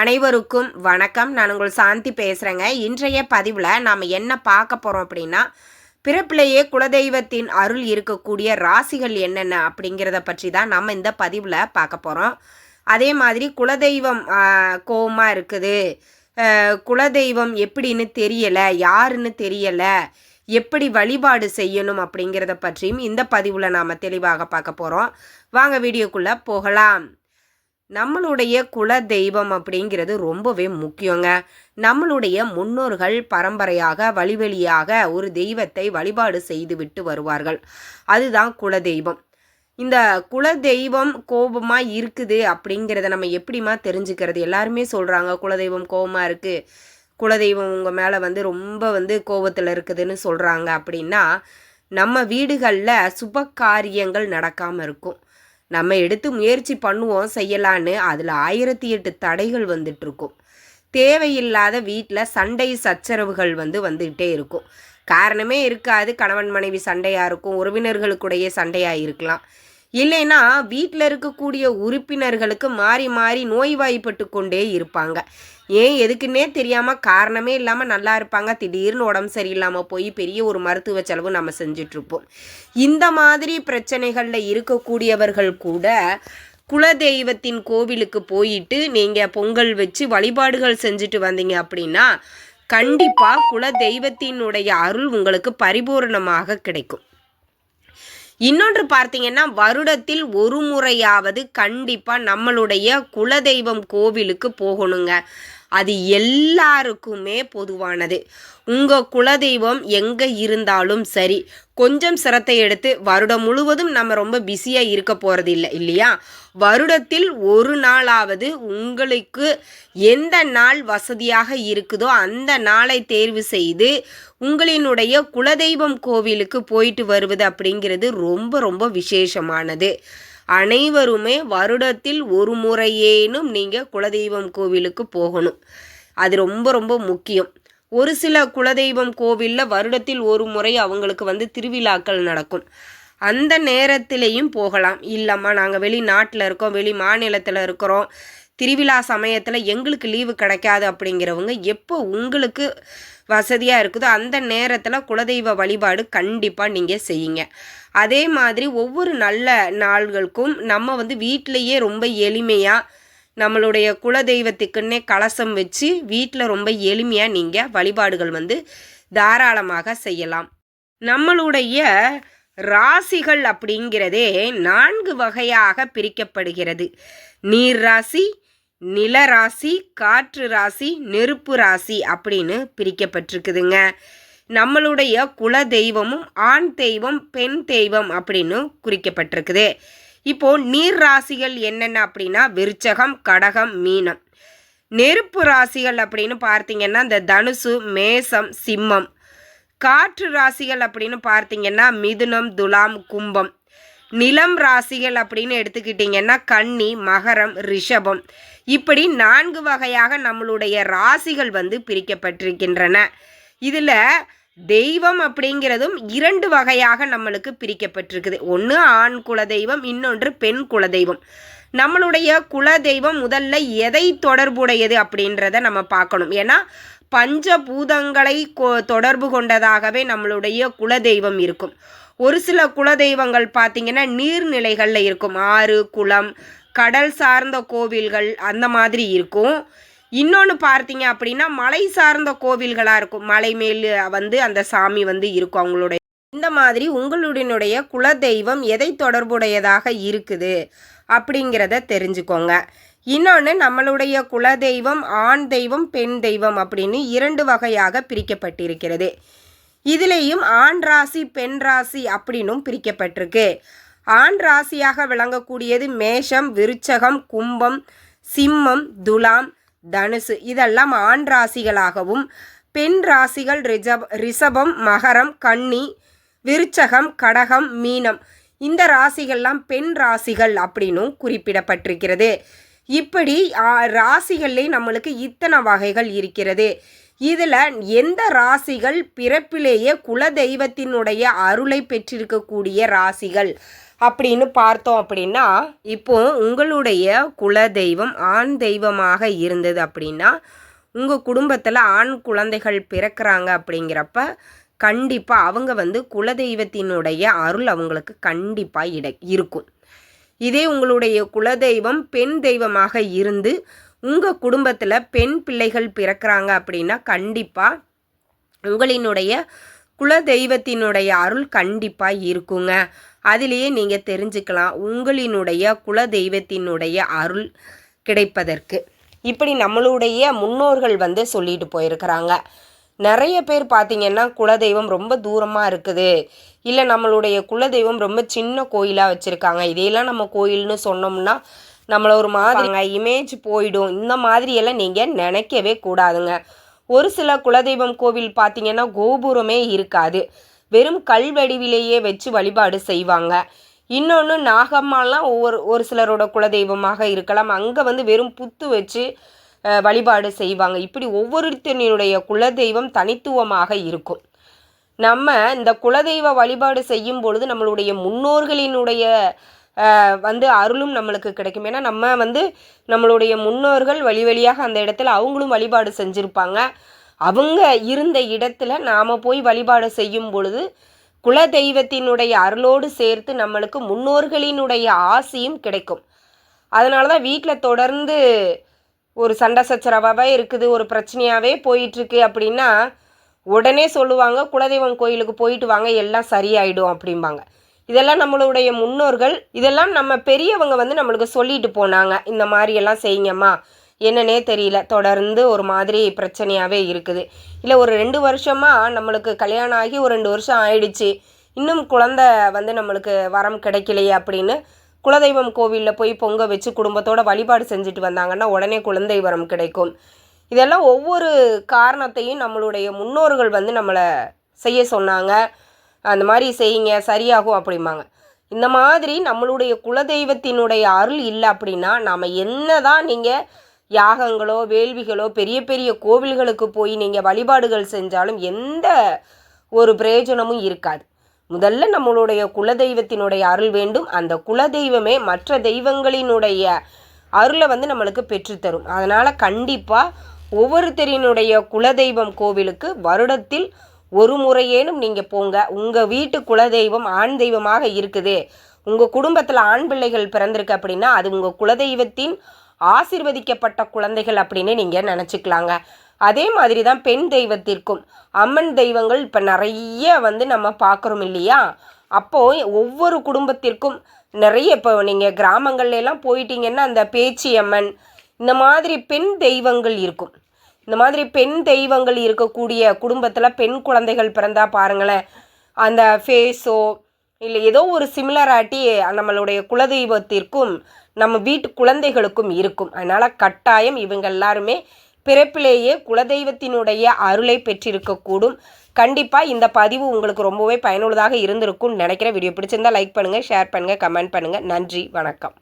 அனைவருக்கும் வணக்கம். நான் உங்கள் சாந்தி பேசுகிறேங்க இன்றைய பதிவில் நாம் என்ன பார்க்க போகிறோம் அப்படின்னா பிறப்பிலேயே குலதெய்வத்தின் அருள் இருக்கக்கூடிய ராசிகள் என்னென்ன அப்படிங்கிறத பற்றி தான் நம்ம இந்த பதிவில் பார்க்க போகிறோம் அதே மாதிரி குலதெய்வம் கோபமாக இருக்குது. குலதெய்வம் எப்படின்னு தெரியலை யாருன்னு தெரியலை எப்படி வழிபாடு செய்யணும் அப்படிங்கிறத பற்றியும் இந்த பதிவில் நாம் தெளிவாக பார்க்க போகிறோம் வாங்க வீடியோக்குள்ளே போகலாம். நம்மளுடைய குல தெய்வம் அப்படிங்கிறது ரொம்பவே முக்கியங்க. நம்மளுடைய முன்னோர்கள் பரம்பரையாக வழிவெளியாக ஒரு தெய்வத்தை வழிபாடு செய்து விட்டு வருவார்கள். அதுதான் குல தெய்வம். இந்த குல தெய்வம் கோபமாக இருக்குது அப்படிங்கிறத நம்ம எப்படிமா தெரிஞ்சுக்கிறது? எல்லாருமே சொல்கிறாங்க குலதெய்வம் கோபமாக இருக்குது குலதெய்வம் உங்கள் மேலே வந்து ரொம்ப வந்து கோபத்தில் இருக்குதுன்னு சொல்கிறாங்க அப்படின்னா நம்ம வீடுகளில் சுப காரியங்கள் நடக்காமல் இருக்கும். நம்ம எடுத்து முயற்சி பண்ணுவோம் செய்யலான்னு அதில் ஆயிரத்தி எட்டு தடைகள் வந்துட்டுருக்கும். தேவையில்லாத வீட்டில் சண்டை சச்சரவுகள் வந்து வந்துக்கிட்டே இருக்கும். காரணமே இருக்காது கணவன் மனைவி சண்டையாக இருக்கும் உறவினர்களுக்குடைய சண்டையாக இருக்கலாம். இல்லைன்னா வீட்டில் இருக்கக்கூடிய உறுப்பினர்களுக்கு மாறி மாறி நோய்வாய்ப்பட்டு கொண்டே இருப்பாங்க. ஏன் எதுக்குன்னே தெரியாமல் காரணமே இல்லாமல் நல்லா இருப்பாங்க. திடீர்னு உடம்பு சரியில்லாமல் போய் பெரிய ஒரு மருத்துவ செலவு நம்ம செஞ்சிட்ருப்போம். இந்த மாதிரி பிரச்சனைகளில் இருக்கக்கூடியவர்கள் கூட குலதெய்வத்தின் கோவிலுக்கு போயிட்டு நீங்கள் பொங்கல் வச்சு வழிபாடுகள் செஞ்சுட்டு வந்தீங்க அப்படின்னா கண்டிப்பாக குலதெய்வத்தினுடைய அருள் உங்களுக்கு பரிபூரணமாக கிடைக்கும். இன்னொன்று பார்த்தீங்கன்னா வருடத்தில் ஒரு முறையாவது கண்டிப்பாக நம்மளுடைய குலதெய்வம் கோவிலுக்கு போகணுங்க. அது எல்லாருக்குமே பொதுவானது. உங்கள் குலதெய்வம் எங்கே இருந்தாலும் சரி கொஞ்சம் சிரத்தை எடுத்து வருடம் முழுவதும் நம்ம ரொம்ப பிஸியாக இருக்க போகிறது இல்லை இல்லையா? வருடத்தில் ஒரு நாளாவது உங்களுக்கு எந்த நாள் வசதியாக இருக்குதோ அந்த நாளை தேர்வு செய்து உங்களினுடைய குலதெய்வம் கோவிலுக்கு போயிட்டு வருவது அப்படிங்கிறது ரொம்ப ரொம்ப விசேஷமானது. அனைவருமே வருடத்தில் ஒரு முறையேனும் நீங்கள் குலதெய்வம் கோவிலுக்கு போகணும். அது ரொம்ப ரொம்ப முக்கியம். ஒரு சில குலதெய்வம் கோவிலில் வருடத்தில் ஒரு முறை அவங்களுக்கு வந்து திருவிழாக்கள் நடக்கும். அந்த நேரத்திலையும் போகலாம். இல்லைம்மா நாங்கள் வெளிநாட்டில் இருக்கோம் வெளி மாநிலத்தில் இருக்கிறோம். திருவிழா சமயத்தில் எங்களுக்கு லீவு கிடைக்காது அப்படிங்கிறவங்க எப்போ உங்களுக்கு வசதியாக இருக்குதோ அந்த நேரத்தில் குலதெய்வ வழிபாடு கண்டிப்பாக நீங்கள் செய்யுங்க. அதே மாதிரி ஒவ்வொரு நல்ல நாள்களுக்கும் நம்ம வந்து வீட்டிலையே ரொம்ப எளிமையாக நம்மளுடைய குலதெய்வத்துக்குன்னே கலசம் வச்சு வீட்டில் ரொம்ப எளிமையாக நீங்கள் வழிபாடுகள் வந்து தாராளமாக செய்யலாம். நம்மளுடைய ராசிகள் அப்படிங்கிறதே நான்கு வகையாக பிரிக்கப்படுகிறது. நீர் ராசி நில ராசி காற்று ராசி நெருப்பு ராசி அப்படின்னு பிரிக்கப்பட்டிருக்குதுங்க. நம்மளுடைய குல தெய்வமும் ஆண் தெய்வம் பெண் தெய்வம் அப்படின்னு குறிக்கப்பட்டிருக்குது. இப்போ நீர் ராசிகள் என்னென்ன அப்படின்னா விருச்சகம் கடகம் மீனம். நெருப்பு ராசிகள் அப்படின்னு பார்த்தீங்கன்னா இந்த தனுசு மேசம் சிம்மம். காற்று ராசிகள் அப்படின்னு பார்த்தீங்கன்னா மிதுனம் துலாம் கும்பம். நிலம் ராசிகள் அப்படின்னு எடுத்துக்கிட்டிங்கன்னா கன்னி மகரம் ரிஷபம். இப்படி நான்கு வகையாக நம்மளுடைய ராசிகள் வந்து பிரிக்கப்பட்டிருக்கின்றன. இதில் தெய்வம் அப்படிங்கிறதும் இரண்டு வகையாக நம்மளுக்கு பிரிக்கப்பட்டிருக்குது. ஒன்று ஆண் குல தெய்வம் இன்னொன்று பெண் குலதெய்வம். நம்மளுடைய குல தெய்வம் முதல்ல எதை தொடர்புடையது அப்படின்றத நம்ம பார்க்கணும். ஏன்னா பஞ்சபூதங்களை கொ- தொடர்பு கொண்டதாகவே நம்மளுடைய குலதெய்வம் இருக்கும். ஒரு சில குலதெய்வங்கள் பார்த்தீங்கன்னா நீர்நிலைகளில் இருக்கும். ஆறு குளம் கடல் சார்ந்த கோவில்கள் அந்த மாதிரி இருக்கும். இன்னொன்று பார்த்தீங்க அப்படின்னா மலை சார்ந்த கோவில்களாக இருக்கும். மலை மேல் வந்து அந்த சாமி வந்து இருக்கும் அவங்களுடைய. இந்த மாதிரி உங்களுடைய குலதெய்வம் எதை தொடர்புடையதாக இருக்குது அப்படிங்கிறத தெரிஞ்சுக்கோங்க. இன்னொன்று நம்மளுடைய குலதெய்வம் ஆண் தெய்வம் பெண் தெய்வம் அப்படின்னு இரண்டு வகையாக பிரிக்கப்பட்டிருக்கிறது. இதுலேயும் ஆண் ராசி பெண் ராசி அப்படின்னும் பிரிக்கப்பட்டிருக்கு. ஆண் ராசியாக விளங்கக்கூடியது மேஷம் விருச்சகம் கும்பம் சிம்மம் துலாம் தனுசு. இதெல்லாம் ஆண் ராசிகளாகவும் பெண் ராசிகள் ரிஜப் ரிஷபம் மகரம் கன்னி விருச்சகம் கடகம் மீனம். இந்த ராசிகள்லாம் பெண் ராசிகள் அப்படின்னும் குறிப்பிடப்பட்டிருக்கிறது. இப்படி ஆ, ராசிகள்லே நம்மளுக்கு இத்தனை வகைகள் இருக்கிறது. இதில் எந்த ராசிகள் பிறப்பிலேயே குலதெய்வத்தினுடைய அருளை பெற்றிருக்கக்கூடிய ராசிகள் அப்படின்னு பார்த்தோம் அப்படின்னா இப்போ உங்களுடைய குல தெய்வம் ஆண் தெய்வமாக இருந்தது அப்படின்னா உங்கள் குடும்பத்தில் ஆண் குழந்தைகள் பிறக்கிறாங்க அப்படிங்கிறப்ப கண்டிப்பாக அவங்க வந்து குலதெய்வத்தினுடைய அருள் அவங்களுக்கு கண்டிப்பாக இட இருக்கும். இதே உங்களுடைய குலதெய்வம் பெண் தெய்வமாக இருந்து உங்கள் குடும்பத்தில் பெண் பிள்ளைகள் பிறக்கிறாங்க அப்படின்னா கண்டிப்பாக உங்களினுடைய குலதெய்வத்தினுடைய அருள் கண்டிப்பாக இருக்குங்க. அதிலேயே நீங்கள் தெரிஞ்சுக்கலாம் உங்களினுடைய குலதெய்வத்தினுடைய அருள் கிடைப்பதற்கு. இப்படி நம்மளுடைய முன்னோர்கள் வந்து சொல்லிட்டு போயிருக்கிறாங்க. நிறைய பேர் பார்த்தீங்கன்னா குலதெய்வம் ரொம்ப தூரமாக இருக்குது. இல்லை நம்மளுடைய குலதெய்வம் ரொம்ப சின்ன கோயிலாக வச்சுருக்காங்க. இதையெல்லாம் நம்ம கோயில்னு சொன்னோம்னா நம்மளை ஒரு மாதிரிங்க இமேஜ் போயிடும். இந்த மாதிரியெல்லாம் நீங்கள் நினைக்கவே கூடாதுங்க. ஒரு சில குலதெய்வம் கோவில் பார்த்தீங்கன்னா கோபுரமே இருக்காது. வெறும் கல்வடிவிலேயே வச்சு வழிபாடு செய்வாங்க. இன்னொன்று நாகம்மாலாம் ஒவ்வொரு ஒரு சிலரோட குலதெய்வமாக இருக்கலாம். அங்கே வந்து வெறும் புத்து வச்சு வழிபாடு செய்வாங்க. இப்படி ஒவ்வொருத்தனுடைய குலதெய்வம் தனித்துவமாக இருக்கும். நம்ம இந்த குலதெய்வ வழிபாடு செய்யும் பொழுது நம்மளுடைய முன்னோர்களினுடைய வந்து அருளும் நம்மளுக்கு கிடைக்கும். ஏன்னா நம்ம வந்து நம்மளுடைய முன்னோர்கள் வழி வழியாக அந்த இடத்துல அவங்களும் வழிபாடு செஞ்சுருப்பாங்க. அவங்க இருந்த இடத்துல நாம் போய் வழிபாடு செய்யும் பொழுது குலதெய்வத்தினுடைய அருளோடு சேர்த்து நம்மளுக்கு முன்னோர்களினுடைய ஆசையும் கிடைக்கும். அதனால தான் வீட்டில் தொடர்ந்து ஒரு சண்டை சச்சரவாகவே இருக்குது ஒரு பிரச்சனையாகவே போயிட்டுருக்கு அப்படின்னா உடனே சொல்லுவாங்க குலதெய்வம் கோயிலுக்கு போயிட்டு வாங்க எல்லாம் சரியாயிடும் அப்படிம்பாங்க. இதெல்லாம் நம்மளுடைய முன்னோர்கள் இதெல்லாம் நம்ம பெரியவங்க வந்து நம்மளுக்கு சொல்லிட்டு போனாங்க. இந்த மாதிரி எல்லாம் செய்யுங்கம்மா. என்னன்னே தெரியல. தொடர்ந்து ஒரு மாதிரி பிரச்சனையாகவே இருக்குது. இல்லை ஒரு ரெண்டு வருஷமாக நம்மளுக்கு கல்யாணம் ஆகி ஒரு ரெண்டு வருஷம் ஆயிடுச்சு. இன்னும் குழந்த வந்து நம்மளுக்கு வரம் கிடைக்கலையே அப்படின்னு குலதெய்வம் கோவிலில் போய் பொங்க வச்சு குடும்பத்தோட வழிபாடு செஞ்சுட்டு வந்தாங்கன்னா உடனே குழந்தை வரம் கிடைக்கும். இதெல்லாம் ஒவ்வொரு காரணத்தையும் நம்மளுடைய முன்னோர்கள் வந்து நம்மளை செய்ய சொன்னாங்க. அந்த மாதிரி செய்யுங்க சரியாகும் அப்படிம்பாங்க. இந்த மாதிரி நம்மளுடைய குலதெய்வத்தினுடைய அருள் இல்லை அப்படின்னா நாம் என்ன தான் நீங்கள் யாகங்களோ வேள்விகளோ பெரிய பெரிய கோவில்களுக்கு போய் நீங்கள் வழிபாடுகள் செஞ்சாலும் எந்த ஒரு பிரயோஜனமும் இருக்காது. முதல்ல நம்மளுடைய குலதெய்வத்தினுடைய அருள் வேண்டும். அந்த குலதெய்வமே மற்ற தெய்வங்களினுடைய அருளை வந்து நம்மளுக்கு பெற்றுத்தரும். அதனால் கண்டிப்பாக ஒவ்வொருத்தரினுடைய குலதெய்வம் கோவிலுக்கு வருடத்தில் ஒரு முறையேனும் நீங்கள் போங்க. உங்கள் வீட்டு குலதெய்வம் ஆண் தெய்வமாக இருக்குது. உங்கள் குடும்பத்தில் ஆண் பிள்ளைகள் பிறந்திருக்கு அப்படின்னா அது உங்கள் குலதெய்வத்தின் ஆசிர்வதிக்கப்பட்ட குழந்தைகள் அப்படின்னு நீங்கள் நினச்சிக்கலாங்க. அதே மாதிரி தான் பெண் தெய்வத்திற்கும். அம்மன் தெய்வங்கள் இப்போ நிறைய வந்து நம்ம பார்க்குறோம் இல்லையா? அப்போது ஒவ்வொரு குடும்பத்திற்கும் நிறைய இப்போ நீங்கள் கிராமங்கள்லாம் போயிட்டீங்கன்னா அந்த பேச்சி அம்மன் இந்த மாதிரி பெண் தெய்வங்கள் இருக்கும். இந்த மாதிரி பெண் தெய்வங்கள் இருக்கக்கூடிய குடும்பத்தில் பெண் குழந்தைகள் பிறந்தா பாருங்களேன். அந்த ஃபேஸோ இல்லை ஏதோ ஒரு சிமிலராட்டி நம்மளுடைய குலதெய்வத்திற்கும் நம்ம வீட்டு குழந்தைகளுக்கும் இருக்கும். அதனால் கட்டாயம் இவங்க எல்லாருமே பிறப்பிலேயே குலதெய்வத்தினுடைய அருளை பெற்றிருக்கக்கூடும். கண்டிப்பாக இந்த பதிவு உங்களுக்கு ரொம்பவே பயனுள்ளதாக இருந்திருக்கும்னு நினைக்கிற வீடியோ பிடிச்சிருந்தா லைக் பண்ணுங்கள் ஷேர் பண்ணுங்கள் கமெண்ட் பண்ணுங்கள் நன்றி வணக்கம்.